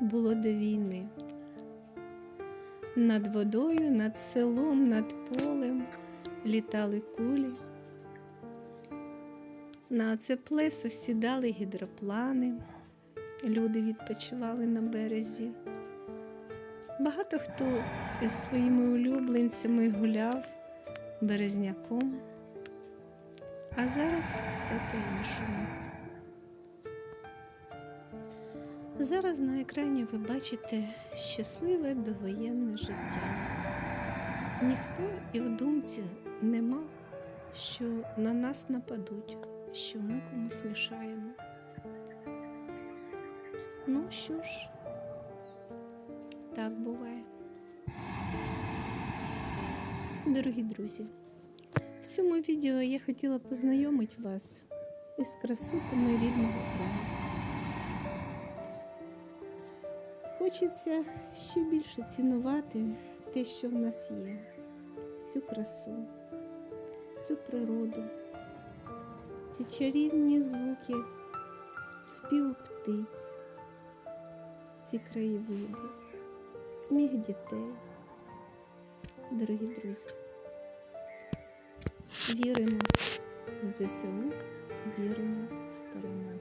було до війни. Над водою, над селом, над полем літали кулі. На це плесо сідали гідроплани, люди відпочивали на березі. Багато хто із своїми улюбленцями гуляв березняком, а зараз все по-іншому. Зараз на екрані ви бачите щасливе довоєнне життя. Ніхто і в думці не мав, що на нас нападуть, що ми комусь мішаємо. Ну що ж, так буває. Дорогі друзі, в цьому відео я хотіла познайомити вас із красотами рідного краю. Хочеться ще більше цінувати те, що в нас є, цю красу, цю природу, ці чарівні звуки, спів птиць, ці краєвиди, сміх дітей. Дорогі друзі, віримо в ЗСУ, віримо в перемогу.